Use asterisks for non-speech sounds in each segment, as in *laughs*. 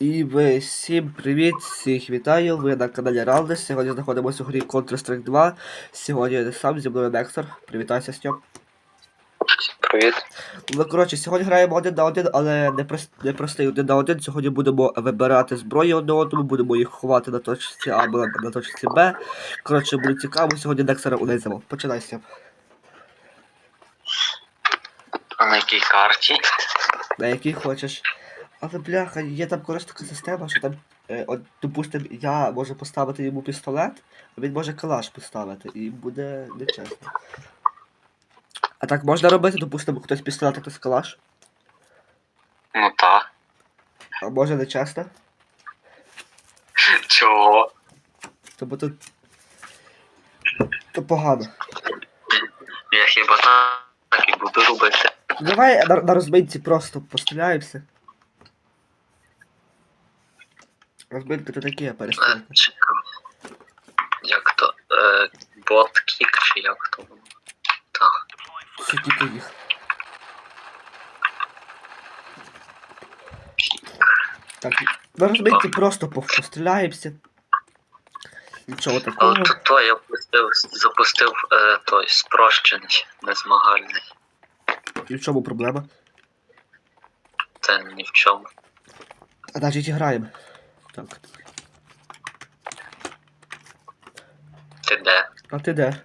І всім привіт, всіх вітаю, ви на каналі Ралдес. Сьогодні знаходимося у грі Counter-Strike 2. Сьогодні я сам зі мною Нексор. Привітайся, Стьоп. Привіт. Ну, коротше, сьогодні граємо один на один, але не, прос... не простий один на один. Сьогодні будемо вибирати зброю одне одному, будемо їх ховати на точці А або на точці Б. Коротше, буде цікаво, сьогодні Нексора унизимо. Починай, Стьоп. А на якій карті? На який хочеш. Але бляха, є там коротше така система, що там, е, от, допустим, я можу поставити йому пістолет, а він може калаш поставити, і буде нечесно. А так можна робити, допустимо, хтось пістолет, а хтось калаш, Ну та. а може нечесно, Чого? тому тут. То погано. Я хіба так і буду робити. Давай на, на розминці просто постріляємося. Розминка то таке Е, перестрілка. Як то? Е, боткік чи як то воно? Так. Все тільки їх. Так, на розминці просто постріляємося. Нічого такого. Тут то я пустив, запустив е, той спрощений, незмагальний. І в чому проблема? Це ні в чому. А навіть граємо. Так. Ти де? А ти де?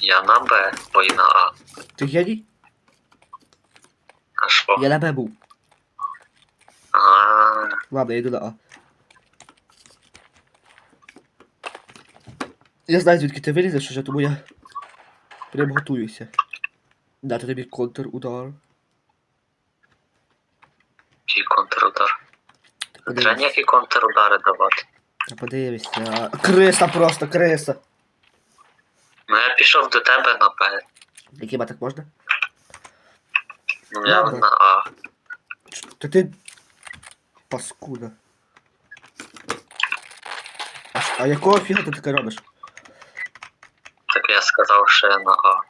Я на Б, бо і на А. Ти геній? А що? Я на Б був. А, Ладно, я йду на А. Я знаю, звідки ти вилізеш уже, тому я прям готуюся. Дати тобі контр-удар. який контрудар. Треба ніякі контрудари давати. Та Подивися. Криса просто, криса. Ну я пішов до тебе на Б. Хіба так можна? Ну я на А. Та ти. Паскуда. А, ш- а якого фіга ти таке робиш? Так я сказав, що я на А.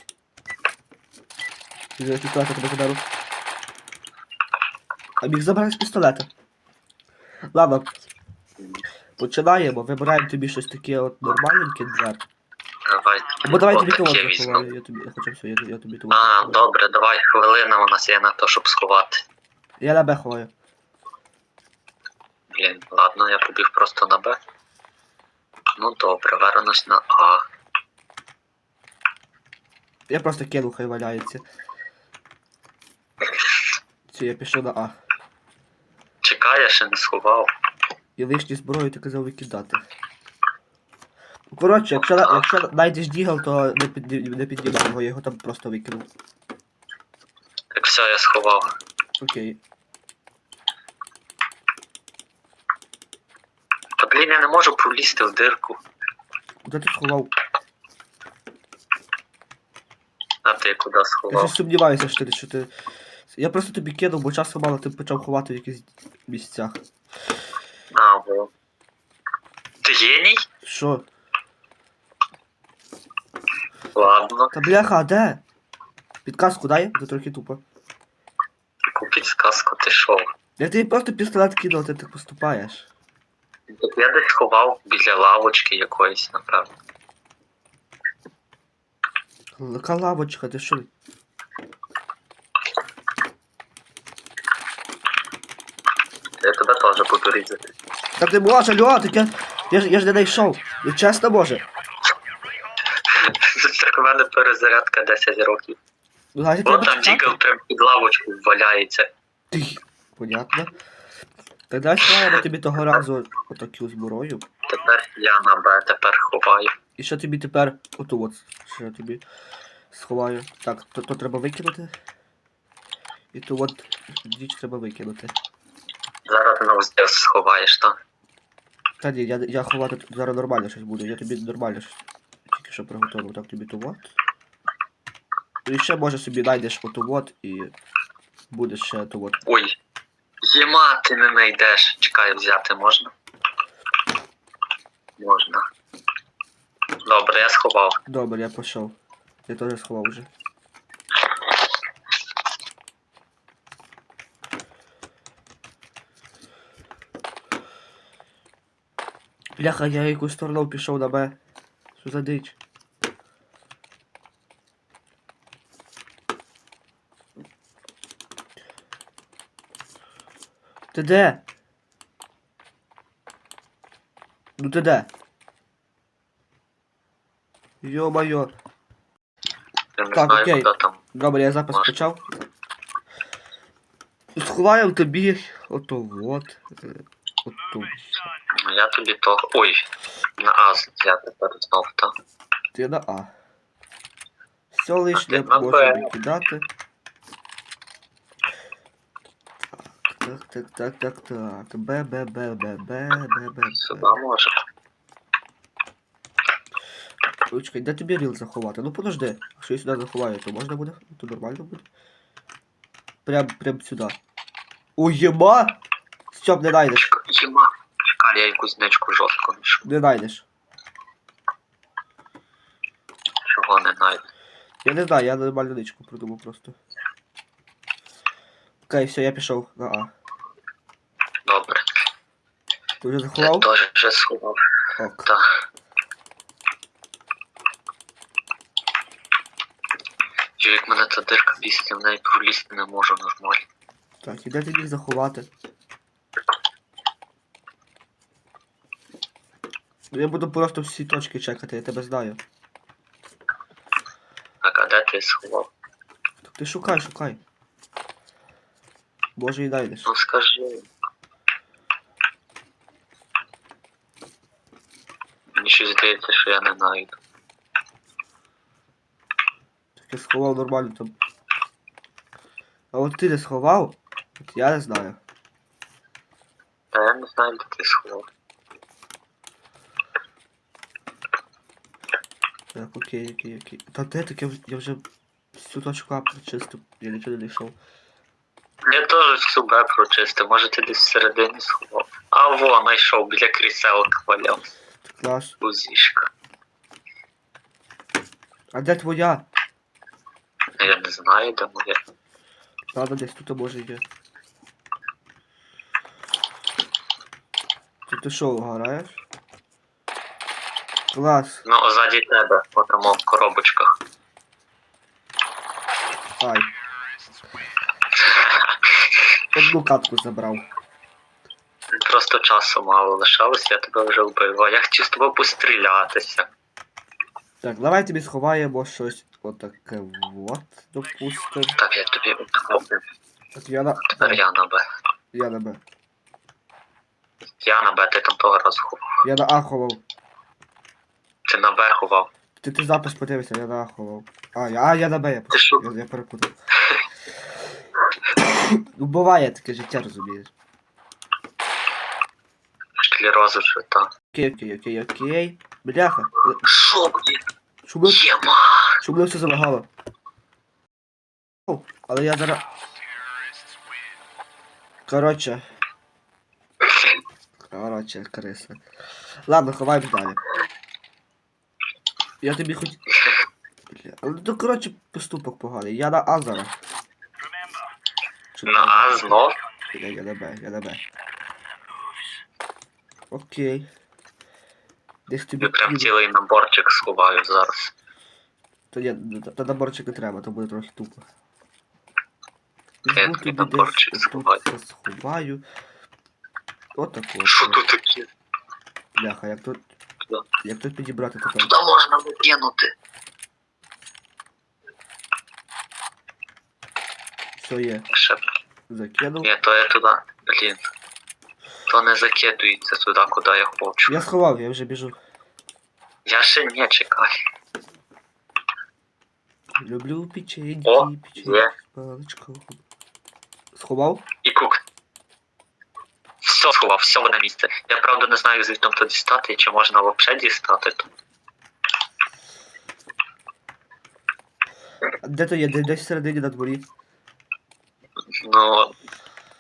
Ти пістолета тебе заберу. А міг забрати з пістолета. Ладно. Починаємо, вибираємо тобі щось таке от нормальненьке для. Давай. Або давай тобі того заховаю, я тобі, хоча все, я, я тобі того. А, заховаю. добре, давай, хвилина у нас є на те, щоб сховати. Я на Б ховаю. Блін, ладно, я побіг просто на Б. Ну добре, вернусь на А. Я просто кинув, хай валяється. Все, я пішов на А. Чекай, я ще не сховав. І лишні зброю ти казав викидати. Коротше, якщо, якщо знайдеш дігл, то не, під, не піднімай його, я його там просто викинув. Так все, я сховав. Окей. Та блін, я не можу пролізти в дирку. Куди ти сховав? А ти куди Я сховав? щось сумніваюся, що ти, що ти. Я просто тобі кинув, бо часу мало ти почав ховати в якихось місцях. А, во. Ти геній? Що? Ладно. Та бляха, а де? Підказку дай, це трохи тупо. Яку підсказку ти шов? Я тобі просто пістолет кинув, ти так поступаєш. Так я десь сховав біля лавочки якоїсь, напевно. Яка лавочка, ти що? Я тебе теж буду різати. Та ти може, алло, так я, я, ж, я ж не знайшов. Ну чесно. Так в мене перезарядка 10 років. Ну, значить, О, треба там чекати. дігл прям під лавочку валяється. Ти, понятно. Так давай сховаємо тобі того разу отаку зброю. Тепер я на Б тепер ховаю. І що тобі тепер оту от, що я тобі сховаю. Так, то, то треба викинути. І ту от річ треба викинути. Зараз на здесь сховаєш, так? Та ні, я, я ховати зараз нормально щось буду, я тобі нормально щось тільки що приготував. Так тобі ту от. І ще може собі знайдеш оту от і буде ще ту от. Ой. Єма, ти не знайдеш. Чекай, взяти можна? Можна. Добре, я сховав. Добре, я пішов. Ти теж сховав вже. Бляха, я якусь сторону пішов на Б. Що за дич? Ти де? Ну ти де? Не Так, окей. Добре, я запис почав. Сховаю тобі ото вот. е. Ну, Я тобі то. Ой, на А я тепер знов, так. Ти на А. Все лишнє можна викидати. Так, так, так, так, так. Б, Б, Б, Б, Б, Б, Б, Сюди може. Чекай, де тобі ріл заховати? Ну подожди, якщо я сюди заховаю, то можна буде? То нормально буде. Прям, прям сюди. Єма! Стьоп, не знайдеш. Чекай, Чекай, я якусь нечку жорстко мішу. Не знайдеш. Чого не знайду. Я не знаю, я нормальну ничку придумав просто. Окей, все, я пішов на А. Добре. Ти вже Я заховав? теж вже сховав. Ок. Так. Йо, як мене ця дирка бісить, я в неї пролізти не можу нормально. Так, і де ти міг заховати? Я буду просто всі точки чекати, я тебе знаю. Так, а де ти сховав? Так ти шукай, шукай. Може і знайдеш. Ну скажи. Мені щось здається, що я не знайду. Так я сховав нормально там. А от ти не сховав? От я не знаю. Та я не знаю, де ти сховав. Так, окей, окей, окей. Та де так я, я вже всю точку А прочистив, я нічого не знайшов. Я теж всю Б прочистив, може ти десь всередині сховав. А во, знайшов біля кріселок валяв. Клас. Узішка. А де твоя? Я не знаю, де моя. Ладно, десь тут може є. Ти, ти що, граєш? Клас. Ну, ззаді тебе, отамо в коробочках. Ай. Одну катку забрав. Просто часу мало лишалося, я тебе вже вбив. А я хотів з тобою пострілятися. Так, давай тобі сховаємо щось отаке вот, допустим. Так, я тобі вбив. Так, я на... Тепер я на Б. Я на Б. Я на Б, ти там того разу ховав. Я на А ховав. Ти на Б ховав. Ти, ти запис подивися, я на А ховав. А, я, а, я на Б, я, Ти що? я, я перепутав. Ну, буває таке життя, розумієш. Шклерози що там. Окей, окей, окей, окей. Бляха. е, Що, блін? Щоб ми, Єма! щоб ми все залагало. О, але я зараз... Коротше. *laughs* Коротше, криса. Ладно, ховаємо далі. Я тобі хоч... Бля, ну коротше поступок поганий. Я на А зараз. На А знов? Я, я на Б, я на Б. Окей. Десь тобі Я прям кину. цілий наборчик сховаю зараз. Та ні, та- та наборчик не треба, то буде трохи тупо. Я Візьму тобі наборчик десь сховаю. тут сховаю. Отако. Що тут таке? Бляха, як тут. Як тут підібрати таке? Туди можна викинути. Все є. Ще. Закинув. Ні, то я туди. Блін. То не закидується туди, куди я хочу. Я сховав, я вже біжу. Я ще не чекай. Люблю печеньки, О, печеньки є. з. Сховав? І кук. Все сховав, все на місце. Я правда не знаю, звідти то дістати, чи можна взагалі дістати. Де то є? Де- Десь всередині на дворі. Ну,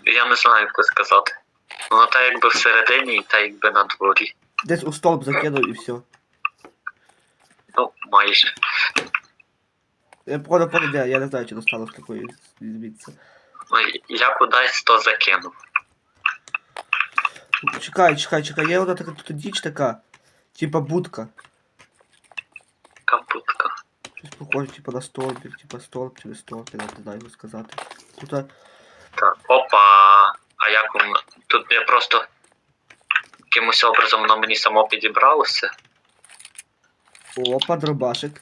я не знаю, як сказати. Воно та якби всередині і та якби на дворі. Десь у столб закинув і все. Ну, майже. Я походу понял, я не знаю, чи достало з такої звідси. Ну, я кудись то закинув. Чекай, чекай, чекай, є одна така тут діч така. Типа будка. Капутка. Щось похоже, типа на столбик, типа столб чи не столб, я не знаю, як сказати. Тут а, Так. Опа. А як воно? Тут я просто якимось образом воно мені само підібралося. опа, дробашик.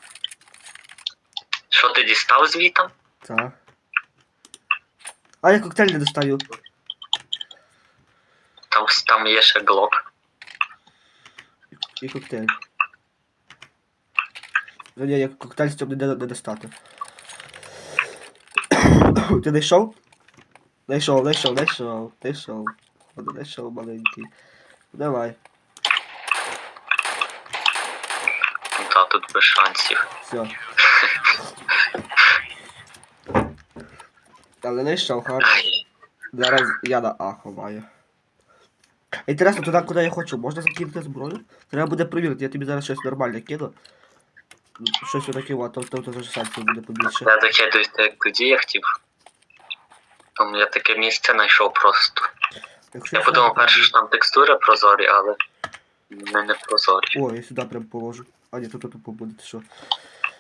Що ти дістав звітом? Так. А я коктейль не достаю. Там, там є ще глок. І коктейль. Ні, я коктейль з цього не, не достати. *coughs* Ти знайшов? Знайшов, знайшов, знайшов, знайшов. От Знайшов маленький. Давай, Та тут без шансів. все. Але знайшов. Ай, Зараз я на А ховаю. Інтересно, туди, куди я хочу, можна закинути зброю? Треба буде перевірити, я тобі зараз щось нормальне кину. Ну, Щось таке, от, там, там теж шансів буде побільше. Я закидуюся, як тоді я хотів. Там я таке місце знайшов просто. Якщо Я подумав то перше, що там текстури прозорі, але не, не прозорі. О, я сюди прям положу. А ні, тут тупо буде, що.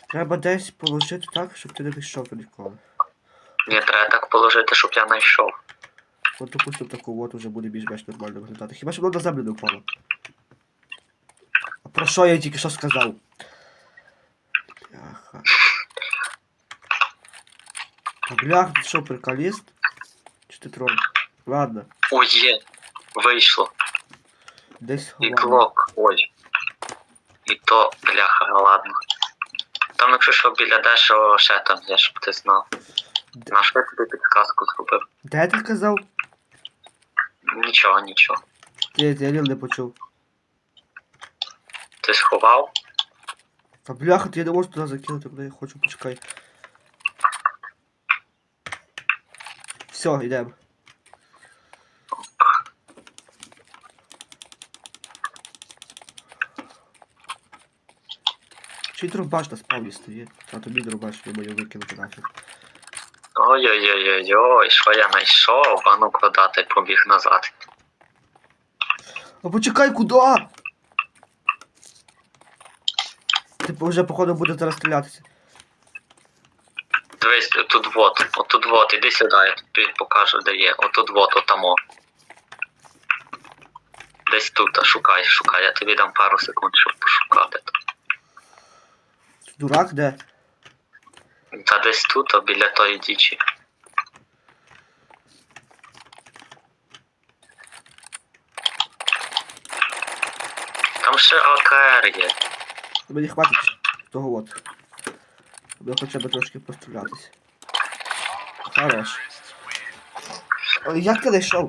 Треба десь положити так, щоб ти не вийшов ніколи. Ні, треба так положити, щоб я знайшов. От допустим таку от уже буде більш-менш нормально виглядати. Хіба що воно на землю не впало. А про що я тільки що сказав? Бляха. Та бляха, ти що, приколіст? Чи ти троль? Ладно, Ой, є. Вийшло. десь І клок. Ой. І то, бляха, ладно. Там, якщо що біля дешево, ще там є, щоб ти знав. Де- На що я тобі підказку зробив? Де ти казав? Нічого, нічого. Я, я ріл не почув. Ти сховав? Та бляха, я не можу туди закинути, куди я хочу, почекай. Все, йдемо. Чи дробаш на спавні стоїть? А тобі дробаш, я маю викинути нафіг. Ой-ой-ой-ой, що я знайшов? А ну куди ти побіг назад? А почекай, куди? Типу вже походу буде зараз стрілятися. Дивись, тут вот, отут вот, іди сюди, я тобі покажу, де є. Отут вот, отамо. Десь тут, а шукай, шукай, я тобі дам пару секунд, щоб пошукати. Дурак де? Та десь тут, а біля тої дічі. Там ще АКР є. Мені хватить того от. Щоб хоча б трошки пострілятися. Хорош. Ой, як ти знайшов?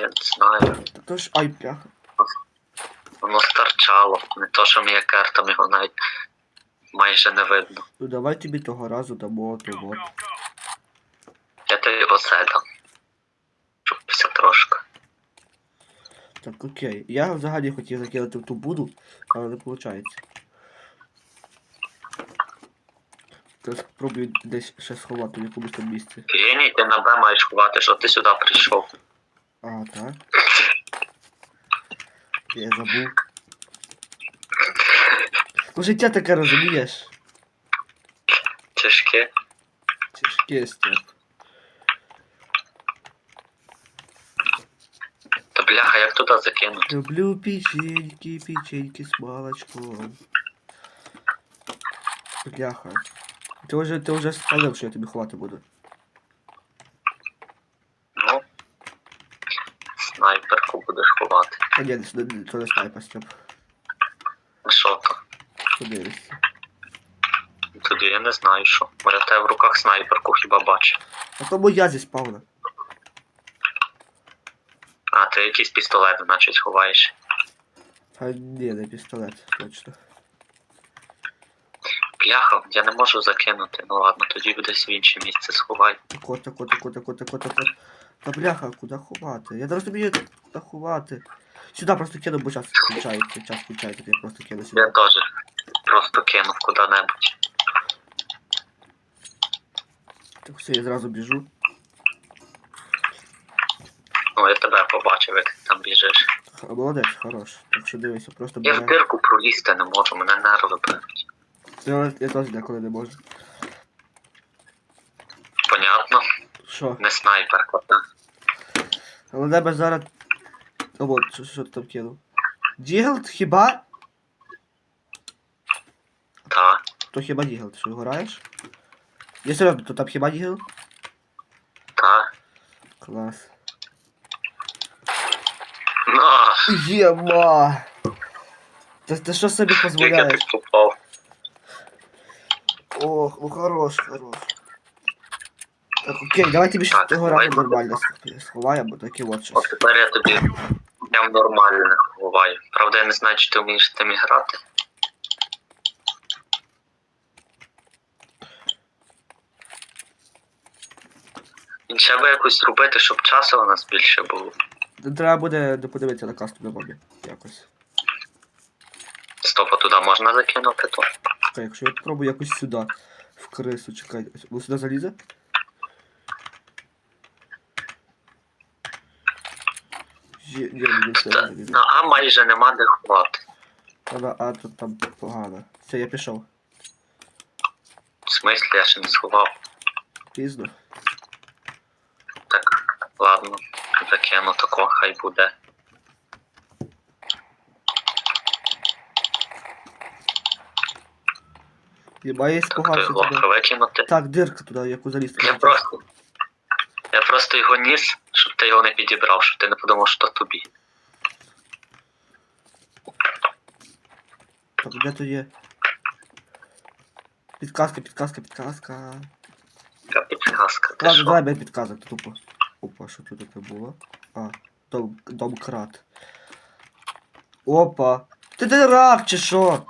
Я не знаю. Та то ж. Ай, бляха. Воно старчало. Не то, що мій АКР, там його навіть майже не видно. Ну давай тобі того разу дамо то. Я тобі оце дам. Щоб все трошки. Так, окей. Я взагалі хотів закинути в ту буду, але не виходить. Зараз спробую десь ще сховати в якомусь там місці. Геній, ти на Б маєш ховати, що ти сюди прийшов. А, так. *laughs* Я забув. Ну життя таке розумієш. Тяжке. Тяжке степ. Та бляха, як туди закинути? Люблю печеньки, печеньки с молочком. Бляха. Ти вже, ти вже спалив, що я тобі ховати буду. Ну. Снайперку будеш ховати. А ні, це не, це не снайпер, Степ. Подивишся. Тоді я не знаю що. Може в тебе в руках снайперку хіба бачу. А тому я зі спавна. А, ти якийсь пістолет, значить, ховаєш. А ні, не пістолет, точно. Бляха, я не можу закинути. Ну ладно, тоді десь в інше місце сховай. Так от, так от, так от, так от, так от, так от. Та бляха, куди ховати? Я не розумію, куди ховати. Сюди просто кину, бо час включається, час включається, я просто кину Я теж просто кинув куди-небудь. Так все, я зразу біжу. Ну, я тебе побачив, як ти там біжиш. Х- Молодець, хорош. Так що дивися, просто Я в бере. дирку пролізти не можу, мене нерви беруть. Я, я теж деколи не можу. Понятно, Що? не снайпер, кота. Але тебе зараз. О, от, що, що ти там кинув? Дігл, хіба? Та. То хіба Дігл, ти що граєш? Я серйозно, то там хіба Дігл? Та. Клас. Ну, Єма! Ти, ти що собі тільки ти дозволяєш? попав. Ох, ну хорош, хорош. Так, окей, давайте більше Так, того давай. разу нормально сх- сховаємо, таке от От щось. тепер я тобі прям нормально ховаю. Правда, я не знаю, чи ти вмієш з тим грати. І ще би якось зробити, щоб часу у нас більше було. Треба буде подивитися на касту на мобі. Якось. Стопа туди можна закинути, то Чекай, якщо я попробую якось сюди. В крису, чекай. Ви сюди залізе? Є, Та- на А майже нема де ховати. А на А тут там погано. Все, я пішов. В смислі я ще не сховав. Пізно. Так, ладно, закину тако, хай буде. Єба я спугався Так, дирка туди, яку заліз. Я просто. Я просто його ніс, щоб ти його не підібрав, щоб ти не подумав, що тобі. Так, де то є? Підказка, підказка, підказка. Яка підказка. Ти Ладно, давай без підказок, тупо. Опа, що тут таке було? А, дом, домкрат. Опа. Ти де рак чи що?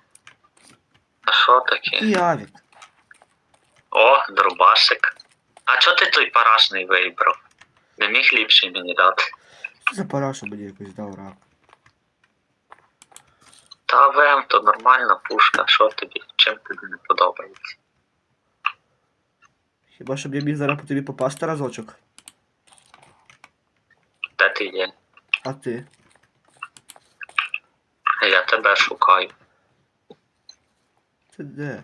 А що таке? Який авік? О, дробашик. А чого ти той парашний вибрав? Не міг ліпший мені дати. За параша мені якось дав рак? Та ВМ то нормальна пушка, що тобі? Чим тобі не подобається? Хіба щоб я міг зараз по тобі попасти разочок? Ти є? А ти? Я тебе шукаю. Ти де?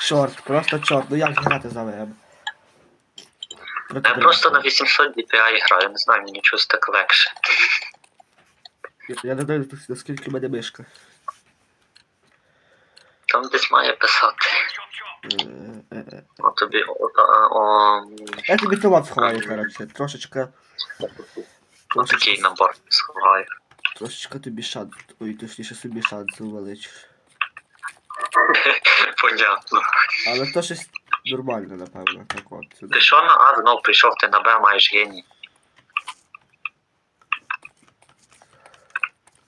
Чорт, просто чорт, ну як грати за? Проти Я просто на 800 DPI граю, не знаю, мені щось так легше. Я- Я не знаю, наскільки в мене мишка. Там десь має писати. Е, е, е. О тобі о, о, о, Я тобі томат сховаю, коротше. Трошечка. такий Трошечка, набор сховаю. трошечка тобі шанс. Ой, точніше собі шанс увеличиш. *laughs* Понятно. Але то щось нормально, напевно. Так от. Сюди. Ти що на А знов прийшов, ти на Б маєш геній.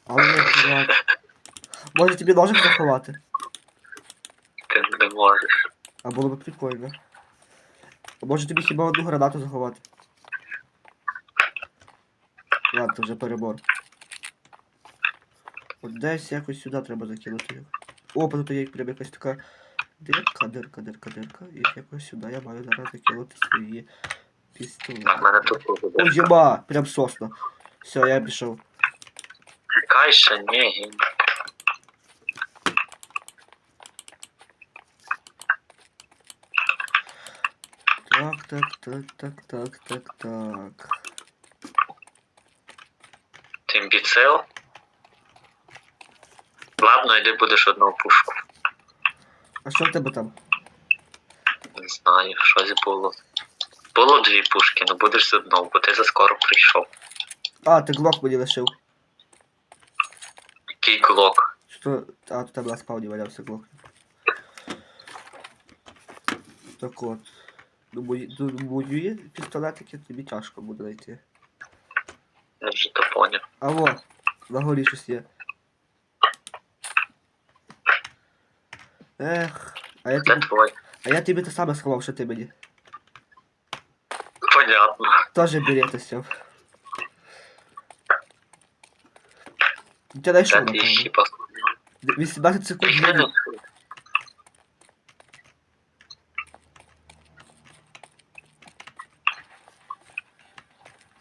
Але не дурак. Може тобі ножик заховати? Ти не можеш. А було б прикольно. А може тобі хіба одну гранату заховати? Ладно, це вже перебор. От десь якось сюди треба закинути. О, тут є прям якась така дирка, дирка, дирка, дирка. І якось сюди я маю зараз закинути свої пістолети. О, єба! Прям сосно. Все, я пішов. Чекай ще, ні, геній. Так, так, так, так, так, так, так. Ти імбіцил? Ладно, йди будеш одну пушку. А що в тебе там? Не знаю, щось було. Було дві пушки, ну будеш з одного, бо ти заскоро прийшов. А, ти глок мені лишив. Який глок. Що? А, тут там на спавні валявся глок. Так от. Ну, мої, ну, мої пістолетики тобі тяжко буде знайти. Я вже то поняв. А во, на горі щось є. Ех, а я тобі, а я тобі те саме сховав, що ти мені. Понятно. Тоже берете сяв. Ти знайшов, напевно. хіба? 18 секунд Я не мені. чую.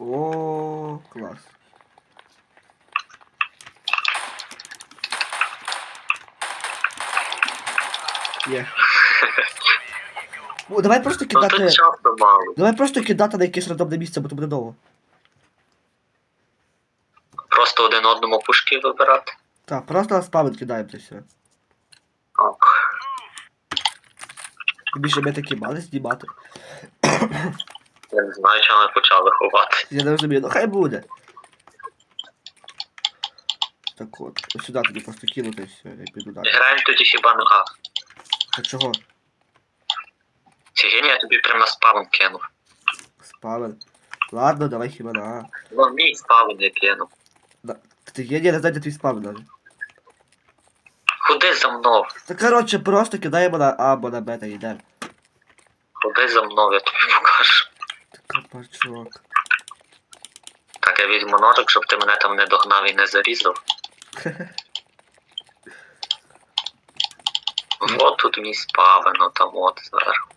О, клас. Є. Ну, давай просто Ну кидати. Давай просто кидати на якесь рандомне місце, бо то буде довго. Просто один одному пушки вибирати. Так, просто на спавн кидаємо це все. Ок. Більше ми такі мали знімати. Я не знаю, чого ми почали ховати. Я не розумію, ну хай буде. Так от, ось сюди тоді просто кинути і все, я піду далі. Граємо тоді хіба на А. А чого? Сьогодні я тобі прямо на спавн кинув. Спавн. Ладно, давай хіба на А. Ну, мій спавн я кинув. Ти є, ні, не знаю, де твій спавн навіть. Ходи за мною. Та коротше, просто кидаємо на А або на Б та йдемо. Ходи за мною, я тобі покажу. Така пачок. Так, я візьму ножик, щоб ти мене там не догнав і не зарізав. *laughs* От тут мій спавен, ну там от зверху.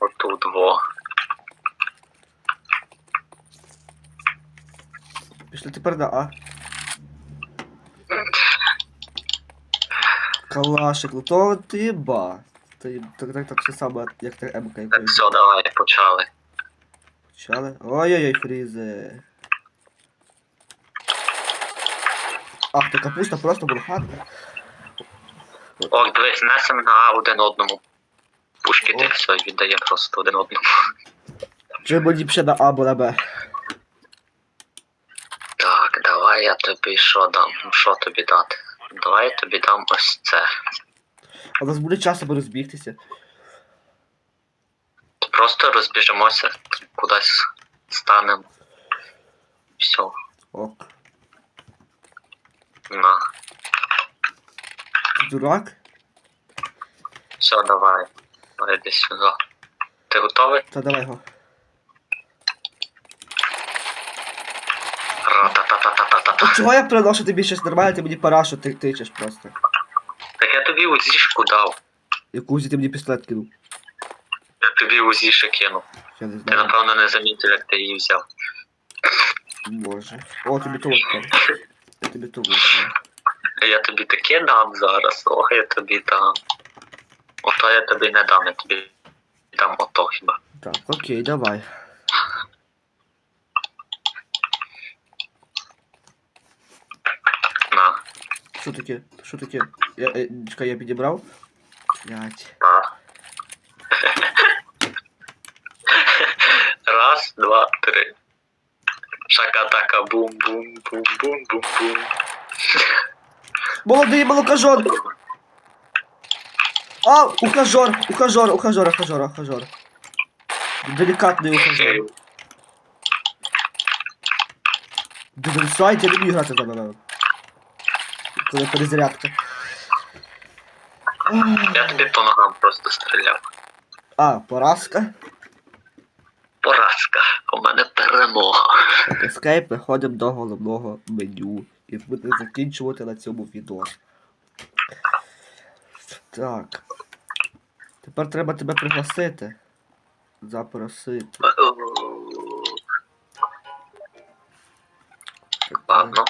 От тут во. Пішли тепер на А. *laughs* Калашик, ну то ти ба. Ти так так так все саме, як ти МК Так, все, давай, почали. Почали? Ой-ой-ой, фрізи. Ах, та капуста просто бурхатна. О, дивись, несемо на один одному. Пушки О. ти все віддає просто один одному. Чи мені б ще на А або на Б? Так, давай я тобі що дам? Ну, Що тобі дати? Давай я тобі дам ось це. А у нас буде час аби розбігтися. Просто розбіжимося, кудись станемо. Все, Ок. на. Ти дурак? Все, давай. Давай йди сюди. Ти готовий? Та давай його. Ра-та-та-та-та-та-та. Чого я приношу тобі щось нормальне, ти мені парашу ти тичеш просто. Тобі узішку дав. Якусь ти мені пістолет кинув. Я тобі узіше кинув. Я не Ти знаю. напевно не замітив, як ти її взяв. Боже. О, тобі то. Я тобі то от. Я тобі таке дам зараз, ох, я тобі дам. Ото я тобі не дам, я тобі дам ото хіба. Так, окей, давай. На, Що таке? Що таке? Я, е, чекай, я підібрав? Блять. Раз, два, три. Шака-така, бум-бум-бум-бум-бум-бум. Молодий молокожор! А, ухажер, ухажер, ухажер, ухажер, ухажер. Делікатний ухажер. Дивисайте, я вмію грати за мене. Коли перезарядка. Я тобі по ногам просто стріляв. А, поразка. Поразка. У мене перемога. Так, Escape, переходимо до головного меню. І будемо закінчувати на цьому відео. Так. Тепер треба тебе пригласити. Запросити. Ладно.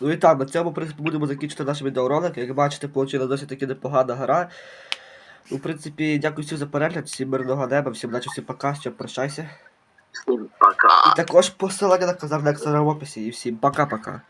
Ну і так, на цьому в принципі будемо закінчити наш відеоролик. Як бачите, вийшла досить таки непогана гра. У в принципі, дякую всім за перегляд, всім мирного неба, всім наче, всім пока, що прощайся. Всім пока. І також посилання на казав в описі. І всім пока-пока.